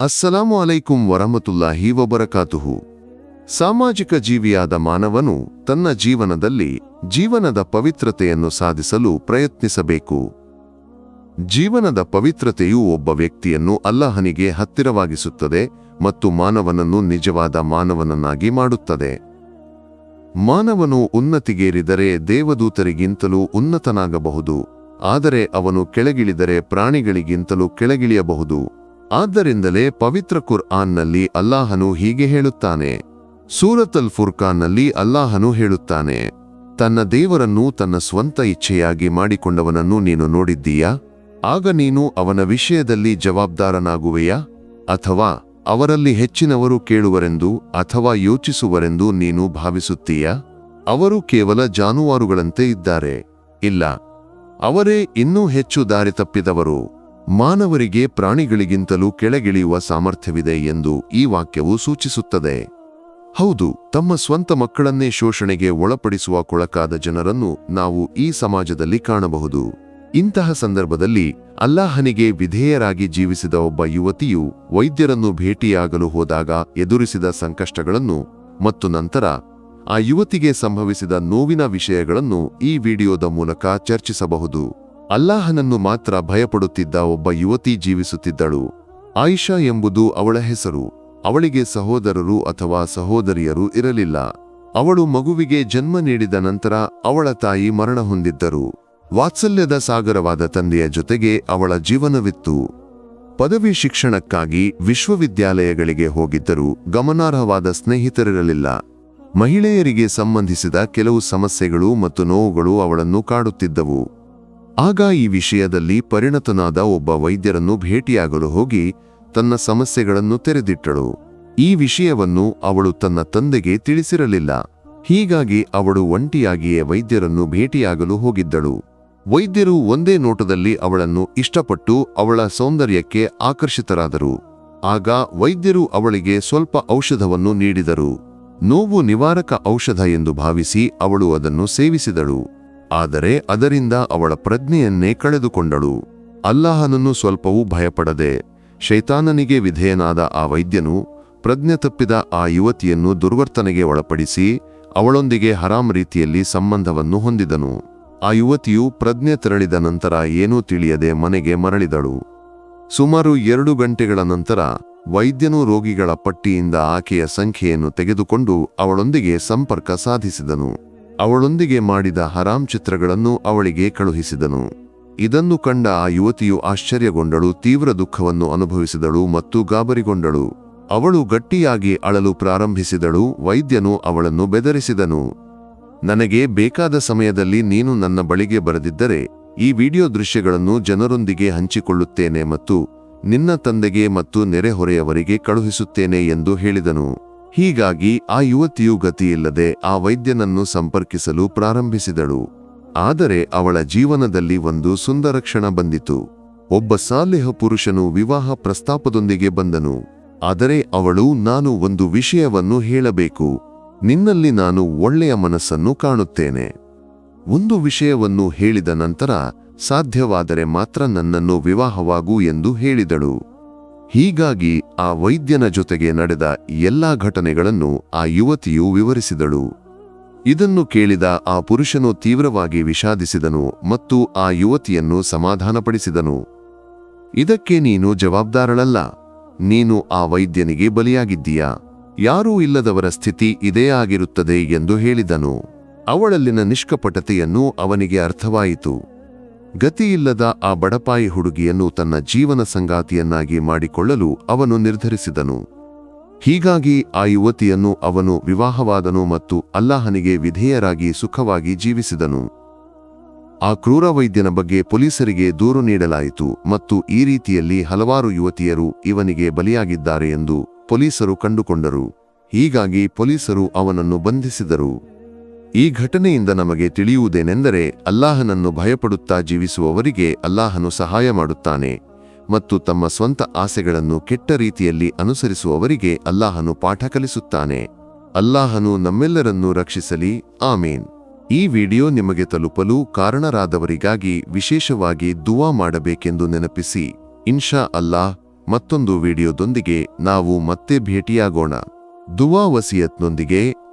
ಅಸ್ಸಲಾಮು ಅಲೈಕುಂ ವರಹಮತುಲ್ಲಾಹಿ ವಬರಕಾತುಹು. ಸಾಮಾಜಿಕ ಜೀವಿಯಾದ ಮಾನವನು ತನ್ನ ಜೀವನದಲ್ಲಿ ಜೀವನದ ಪವಿತ್ರತೆಯನ್ನು ಸಾಧಿಸಲು ಪ್ರಯತ್ನಿಸಬೇಕು. ಜೀವನದ ಪವಿತ್ರತೆಯು ಒಬ್ಬ ವ್ಯಕ್ತಿಯನ್ನು ಅಲ್ಲಹನಿಗೆ ಹತ್ತಿರವಾಗಿಸುತ್ತದೆ ಮತ್ತು ಮಾನವನನ್ನು ನಿಜವಾದ ಮಾನವನನ್ನಾಗಿ ಮಾಡುತ್ತದೆ. ಮಾನವನು ಉನ್ನತಿಗೇರಿದರೆ ದೇವದೂತರಿಗಿಂತಲೂ ಉನ್ನತನಾಗಬಹುದು, ಆದರೆ ಅವನು ಕೆಳಗಿಳಿದರೆ ಪ್ರಾಣಿಗಳಿಗಿಂತಲೂ ಕೆಳಗಿಳಿಯಬಹುದು. ಆದ್ದರಿಂದಲೇ ಪವಿತ್ರ ಕುರ್ಆನ್ನಲ್ಲಿ ಅಲ್ಲಾಹನು ಹೀಗೆ ಹೇಳುತ್ತಾನೆ. ಸೂರತ್ ಅಲ್ ಫುರ್ಕಾನ್ನಲ್ಲಿ ಅಲ್ಲಾಹನು ಹೇಳುತ್ತಾನೆ, ತನ್ನ ದೇವರನ್ನು ತನ್ನ ಸ್ವಂತ ಇಚ್ಛೆಯಾಗಿ ಮಾಡಿಕೊಂಡವನನ್ನು ನೀನು ನೋಡಿದ್ದೀಯಾ? ಆಗ ನೀನು ಅವನ ವಿಷಯದಲ್ಲಿ ಜವಾಬ್ದಾರನಾಗುವೆಯಾ? ಅಥವಾ ಅವರಲ್ಲಿ ಹೆಚ್ಚಿನವರು ಕೇಳುವರೆಂದು ಅಥವಾ ಯೋಚಿಸುವರೆಂದು ನೀನು ಭಾವಿಸುತ್ತೀಯಾ? ಅವರು ಕೇವಲ ಜಾನುವಾರುಗಳಂತೆ ಇದ್ದಾರೆ. ಇಲ್ಲ, ಅವರೇ ಇನ್ನೂ ಹೆಚ್ಚು ದಾರಿ ತಪ್ಪಿದವರು ಮಾನವರಿಗೆ ಪ್ರಾಣಿಗಳಿಗಿಂತಲೂ ಕೆಳಗಿಳಿಯುವ ಸಾಮರ್ಥ್ಯವಿದೆ ಎಂದು ಈ ವಾಕ್ಯವು ಸೂಚಿಸುತ್ತದೆ. ಹೌದು, ತಮ್ಮ ಸ್ವಂತ ಮಕ್ಕಳನ್ನೇ ಶೋಷಣೆಗೆ ಒಳಪಡಿಸುವ ಕೊಳಕಾದ ಜನರನ್ನು ನಾವು ಈ ಸಮಾಜದಲ್ಲಿ ಕಾಣಬಹುದು. ಇಂತಹ ಸಂದರ್ಭದಲ್ಲಿ ಅಲ್ಲಾಹನಿಗೆ ವಿಧೇಯರಾಗಿ ಜೀವಿಸಿದ ಒಬ್ಬ ಯುವತಿಯು ವೈದ್ಯರನ್ನು ಭೇಟಿಯಾಗಲು ಹೋದಾಗ ಎದುರಿಸಿದ ಸಂಕಷ್ಟಗಳನ್ನು ಮತ್ತು ನಂತರ ಆ ಯುವತಿಗೆ ಸಂಭವಿಸಿದ ನೋವಿನ ವಿಷಯಗಳನ್ನು ಈ ವಿಡಿಯೋದ ಮೂಲಕ ಚರ್ಚಿಸಬಹುದು. ಅಲ್ಲಾಹನನ್ನು ಮಾತ್ರ ಭಯಪಡುತ್ತಿದ್ದ ಒಬ್ಬ ಯುವತಿ ಜೀವಿಸುತ್ತಿದ್ದಳು. ಆಯಿಷಾ ಎಂಬುದು ಅವಳ ಹೆಸರು. ಅವಳಿಗೆ ಸಹೋದರರು ಅಥವಾ ಸಹೋದರಿಯರು ಇರಲಿಲ್ಲ. ಅವಳು ಮಗುವಿಗೆ ಜನ್ಮ ನೀಡಿದ ನಂತರ ಅವಳ ತಾಯಿ ಮರಣ ಹೊಂದಿದ್ದರು. ವಾತ್ಸಲ್ಯದ ಸಾಗರವಾದ ತಂದೆಯ ಜೊತೆಗೆ ಅವಳ ಜೀವನವಿತ್ತು. ಪದವಿ ಶಿಕ್ಷಣಕ್ಕಾಗಿ ವಿಶ್ವವಿದ್ಯಾಲಯಗಳಿಗೆ ಹೋಗಿದ್ದರೂ ಗಮನಾರ್ಹವಾದ ಸ್ನೇಹಿತರಿರಲಿಲ್ಲ. ಮಹಿಳೆಯರಿಗೆ ಸಂಬಂಧಿಸಿದ ಕೆಲವು ಸಮಸ್ಯೆಗಳು ಮತ್ತು ನೋವುಗಳು ಅವಳನ್ನು ಕಾಡುತ್ತಿದ್ದವು. ಆಗ ಈ ವಿಷಯದಲ್ಲಿ ಪರಿಣತನಾದ ಒಬ್ಬ ವೈದ್ಯರನ್ನು ಭೇಟಿಯಾಗಲು ಹೋಗಿ ತನ್ನ ಸಮಸ್ಯೆಗಳನ್ನು ತೆರೆದಿಟ್ಟಳು. ಈ ವಿಷಯವನ್ನು ಅವಳು ತನ್ನ ತಂದೆಗೆ ತಿಳಿಸಿರಲಿಲ್ಲ. ಹೀಗಾಗಿ ಅವಳು ಒಂಟಿಯಾಗಿಯೇ ವೈದ್ಯರನ್ನು ಭೇಟಿಯಾಗಲು ಹೋಗಿದ್ದಳು. ವೈದ್ಯರು ಒಂದೇ ನೋಟದಲ್ಲಿ ಅವಳನ್ನು ಇಷ್ಟಪಟ್ಟು ಅವಳ ಸೌಂದರ್ಯಕ್ಕೆ ಆಕರ್ಷಿತರಾದರು. ಆಗ ವೈದ್ಯರು ಅವಳಿಗೆ ಸ್ವಲ್ಪ ಔಷಧವನ್ನು ನೀಡಿದರು. ನೋವು ನಿವಾರಕ ಔಷಧ ಎಂದು ಭಾವಿಸಿ ಅವಳು ಅದನ್ನು ಸೇವಿಸಿದಳು. ಆದರೆ ಅದರಿಂದ ಅವಳ ಪ್ರಜ್ಞೆಯನ್ನೇ ಕಳೆದುಕೊಂಡಳು. ಅಲ್ಲಾಹನನ್ನು ಸ್ವಲ್ಪವೂ ಭಯಪಡದೆ ಶೈತಾನನಿಗೆ ವಿಧೇಯನಾದ ಆ ವೈದ್ಯನು ಪ್ರಜ್ಞೆ ತಪ್ಪಿದ ಆ ಯುವತಿಯನ್ನು ದುರ್ವರ್ತನೆಗೆ ಒಳಪಡಿಸಿ ಅವಳೊಂದಿಗೆ ಹರಾಮ್ ರೀತಿಯಲ್ಲಿ ಸಂಬಂಧವನ್ನು ಹೊಂದಿದನು. ಆ ಯುವತಿಯು ಪ್ರಜ್ಞೆ ತೆರಳಿದ ನಂತರ ಏನೂ ತಿಳಿಯದೆ ಮನೆಗೆ ಮರಳಿದಳು. ಸುಮಾರು ಎರಡು ಗಂಟೆಗಳ ನಂತರ ವೈದ್ಯನು ರೋಗಿಗಳ ಪಟ್ಟಿಯಿಂದ ಆಕೆಯ ಸಂಖ್ಯೆಯನ್ನು ತೆಗೆದುಕೊಂಡು ಅವಳೊಂದಿಗೆ ಸಂಪರ್ಕ ಸಾಧಿಸಿದನು. ಅವಳೊಂದಿಗೆ ಮಾಡಿದ ಹರಾಮ್ ಚಿತ್ರಗಳನ್ನು ಅವಳಿಗೆ ಕಳುಹಿಸಿದನು. ಇದನ್ನು ಕಂಡ ಆ ಯುವತಿಯು ಆಶ್ಚರ್ಯಗೊಂಡಳು, ತೀವ್ರ ದುಃಖವನ್ನು ಅನುಭವಿಸಿದಳು ಮತ್ತು ಗಾಬರಿಗೊಂಡಳು. ಅವಳು ಗಟ್ಟಿಯಾಗಿ ಅಳಲು ಪ್ರಾರಂಭಿಸಿದಳು, ವೈದ್ಯನು ಅವಳನ್ನು ಬೆದರಿಸಿದನು. ನನಗೆ ಬೇಕಾದ ಸಮಯದಲ್ಲಿ ನೀನು ನನ್ನ ಬಳಿಗೆ ಬರೆದಿದ್ದರೆ, ಈ ವಿಡಿಯೋ ದೃಶ್ಯಗಳನ್ನು ಜನರೊಂದಿಗೆ ಹಂಚಿಕೊಳ್ಳುತ್ತೇನೆ ಮತ್ತು ನಿನ್ನ ತಂದೆಗೆ ಮತ್ತು ನೆರೆಹೊರೆಯವರಿಗೆ ಕಳುಹಿಸುತ್ತೇನೆ ಎಂದು ಹೇಳಿದನು. ಹೀಗಾಗಿ ಆ ಯುವತಿಯು ಗತಿಯಿಲ್ಲದೆ ಆ ವೈದ್ಯನನ್ನು ಸಂಪರ್ಕಿಸಲು ಪ್ರಾರಂಭಿಸಿದಳು. ಆದರೆ ಅವಳ ಜೀವನದಲ್ಲಿ ಒಂದು ಸುಂದರ ಕ್ಷಣ ಬಂದಿತು. ಒಬ್ಬ ಸಾಲೆಹ ಪುರುಷನು ವಿವಾಹ ಪ್ರಸ್ತಾಪದೊಂದಿಗೆ ಬಂದನು. ಆದರೆ ಅವಳು, ನಾನು ಒಂದು ವಿಷಯವನ್ನು ಹೇಳಬೇಕು. ನಿನ್ನಲ್ಲಿ ನಾನು ಒಳ್ಳೆಯ ಮನಸ್ಸನ್ನು ಕಾಣುತ್ತೇನೆ. ಒಂದು ವಿಷಯವನ್ನು ಹೇಳಿದ ನಂತರ ಸಾಧ್ಯವಾದರೆ ಮಾತ್ರ ನನ್ನನ್ನು ವಿವಾಹವಾಗು ಎಂದು ಹೇಳಿದಳು. ಹೀಗಾಗಿ ಆ ವೈದ್ಯನ ಜೊತೆಗೆ ನಡೆದ ಎಲ್ಲಾ ಘಟನೆಗಳನ್ನು ಆ ಯುವತಿಯು ವಿವರಿಸಿದಳು. ಇದನ್ನು ಕೇಳಿದ ಆ ಪುರುಷನು ತೀವ್ರವಾಗಿ ವಿಷಾದಿಸಿದನು ಮತ್ತು ಆ ಯುವತಿಯನ್ನು ಸಮಾಧಾನಪಡಿಸಿದನು. ಇದಕ್ಕೆ ನೀನು ಜವಾಬ್ದಾರಳಲ್ಲ. ನೀನು ಆ ವೈದ್ಯನಿಗೆ ಬಲಿಯಾಗಿದ್ದೀಯಾ? ಯಾರೂ ಇಲ್ಲದವರ ಸ್ಥಿತಿ ಇದೇ ಆಗಿರುತ್ತದೆ ಎಂದು ಹೇಳಿದನು. ಅವಳಲ್ಲಿನ ನಿಷ್ಕಪಟತೆಯನ್ನು ಅವನಿಗೆ ಅರ್ಥವಾಯಿತು. ಗತಿಯಿಲ್ಲದ ಆ ಬಡಪಾಯಿ ಹುಡುಗಿಯನ್ನು ತನ್ನ ಜೀವನ ಸಂಗಾತಿಯನ್ನಾಗಿ ಮಾಡಿಕೊಳ್ಳಲು ಅವನು ನಿರ್ಧರಿಸಿದನು. ಹೀಗಾಗಿ ಆ ಯುವತಿಯನ್ನು ಅವನು ವಿವಾಹವಾದನು ಮತ್ತು ಅಲ್ಲಾಹನಿಗೆ ವಿಧೇಯರಾಗಿ ಸುಖವಾಗಿ ಜೀವಿಸಿದನು. ಆ ಕ್ರೂರ ವೈದ್ಯನ ಬಗ್ಗೆ ಪೊಲೀಸರಿಗೆ ದೂರು ನೀಡಲಾಯಿತು ಮತ್ತು ಈ ರೀತಿಯಲ್ಲಿ ಹಲವಾರು ಯುವತಿಯರು ಇವನಿಗೆ ಬಲಿಯಾಗಿದ್ದಾರೆ ಎಂದು ಪೊಲೀಸರು ಕಂಡುಕೊಂಡರು. ಹೀಗಾಗಿ ಪೊಲೀಸರು ಅವನನ್ನು ಬಂಧಿಸಿದರು. ಈ ಘಟನೆಯಿಂದ ನಮಗೆ ತಿಳಿಯುವುದೇನೆಂದರೆ ಅಲ್ಲಾಹನನ್ನು ಭಯಪಡುತ್ತಾ ಜೀವಿಸುವವರಿಗೆ ಅಲ್ಲಾಹನು ಸಹಾಯ ಮಾಡುತ್ತಾನೆ ಮತ್ತು ತಮ್ಮ ಸ್ವಂತ ಆಸೆಗಳನ್ನು ಕೆಟ್ಟ ರೀತಿಯಲ್ಲಿ ಅನುಸರಿಸುವವರಿಗೆ ಅಲ್ಲಾಹನು ಪಾಠ ಕಲಿಸುತ್ತಾನೆ. ಅಲ್ಲಾಹನು ನಮ್ಮೆಲ್ಲರನ್ನೂ ರಕ್ಷಿಸಲಿ. ಆಮೇನ್. ಈ ವಿಡಿಯೋ ನಿಮಗೆ ತಲುಪಲು ಕಾರಣರಾದವರಿಗಾಗಿ ವಿಶೇಷವಾಗಿ ದುವಾ ಮಾಡಬೇಕೆಂದು ನೆನಪಿಸಿ. ಇನ್ಶಾ ಅಲ್ಲಾಹ್, ಮತ್ತೊಂದು ವಿಡಿಯೋದೊಂದಿಗೆ ನಾವು ಮತ್ತೆ ಭೇಟಿಯಾಗೋಣ. ದುವಾ ವಸಿಯತ್ನೊಂದಿಗೆ